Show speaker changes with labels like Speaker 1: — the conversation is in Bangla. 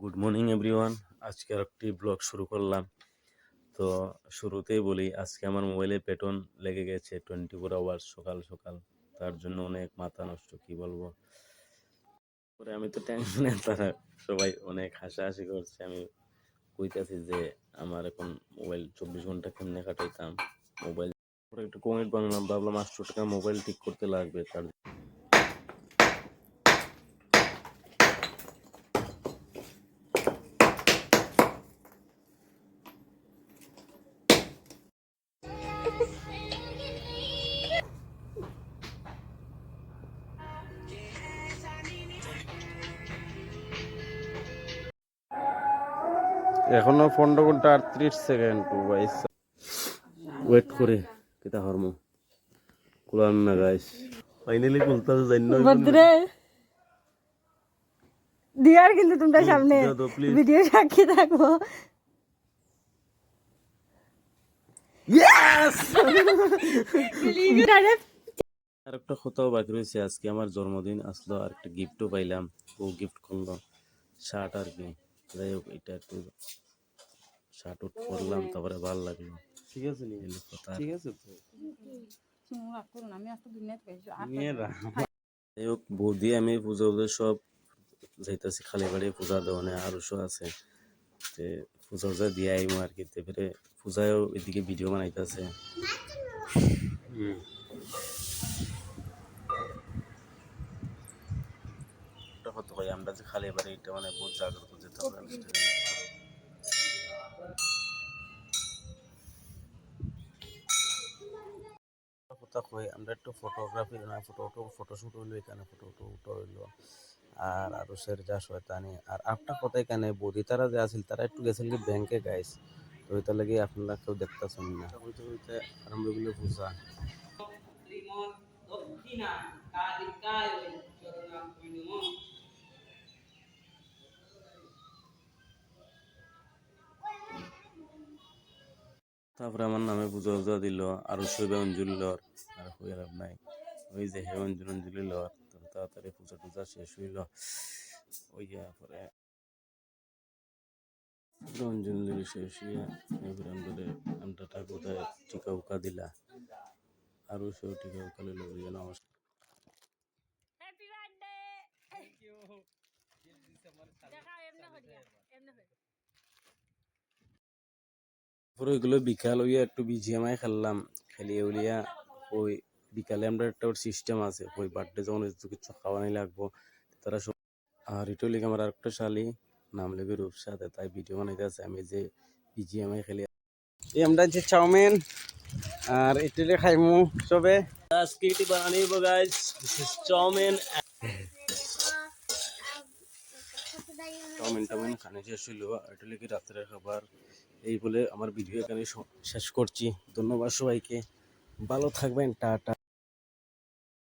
Speaker 1: গুড মর্নিং এভরিওয়ান আজকে আর একটি ব্লগ শুরু করলাম। তো শুরুতেই বলি, আজকে আমার মোবাইলে পেটন লেগে গেছে টোয়েন্টি ফোর আওয়ার্স সকাল সকাল। তার জন্য অনেক মাথা নষ্ট, কি বলব? পরে আমি তো টেনশনে তারা সবাই অনেক হাসাহাসি করছে। আমি কইতাছি যে, আমার এখন মোবাইল চব্বিশ ঘণ্টা কেমনে কাটাইতাম? মোবাইল একটু কমেন্ট বানালাম, ভাবলাম আটশো টাকা মোবাইল ঠিক করতে লাগবে, তার এখনও পনেরো ঘণ্টা আটত্রিশ সেকেন্ড বাইশ ওয়েট করে কেতা হরম? কুলান না গাইস ফাইনালি কুলতাছে জানি
Speaker 2: ভদ্রে দিয়ার কিন্তু তোমরা সামনে
Speaker 1: দিও তো, please.
Speaker 2: ভিডিও সাক্ষী থাকব
Speaker 1: আর একটা কোথাও বাকি রয়েছে আজকে আমার জন্মদিন আসলো আর একটা গিফটও পাইলাম ও গিফট করল শার্ট আর কি। যাই হোক এটা একটু শার্ট উট করলাম তারপরে ভালো লাগল। ঠিক আছে ঠিক আছে তো। যাই হোক বৌদি আমি পূজা সব যাইতাছি খালি বাড়ি পূজা দেওয়ানে আরও সব আছে তে পূজা দিয়ে আইমো আর কি তারপরে পূজায়ও এদিকে ভিডিও বানাইতেছে। আমরা যে খালি বাড়ি এটা মানে বহুত জাগ্রত যেতে হবে অনুষ্ঠানে। কথা কই আমরা একটু ফটোগ্রাফি না ফটো ফটোশুট হইল এখানে ফটো উটো হইল। আর আরও সের যা শয়তানি আর আপনার কথা এখানে বৌদি তারা যে আছিল তারা একটু গেছিল কি ব্যাংকে গাইস ওইটা লাগি আপনারা কেউ দেখতেছেন না। পূজা। তারপরে আমার নামে পূজা উজা দিল, আরও শৈবে অঞ্জলি লর, আর হয়ে লাভ নাই। ওই যে হে অঞ্জলি অঞ্জলি লর তাড়াতাড়ি পূজা টুজা শেষ হইল। ওই পরে অঞ্জলি শেষ হইয়া এবার আমাদের আমরা ঠাকুরদায় টিকা উকা দিলা আরও সেও টিকা উকা ওইগুলো বিকাল হইয়া একটু বিজিএমআই খেললাম খেলিয়ে উলিয়া ওই বিকালে আমরা একটা ওর সিস্টেম আছে ওই বার্থডে যখন কিছু খাওয়ানি লাগবো তারা সব আর এটা লিখে আমার আরেকটা শালি নাম লেগে রূপসাতে তাই ভিডিও বানাইতে আছে আমি যে বিজিএমআই খেলি এই আমরা যে চাউমিন আর ইডলি খাইমু সবে। আজকে এটি বানানিব গাইস চাউমিন চাউমিন টাউমিন খানে শেষ হইল। এটা লিখে রাত্রের খাবার। এই বলে আমার ভিডিও এখানে শেষ করছি। ধন্যবাদ সবাইকে। ভালো থাকবেন, টাটা।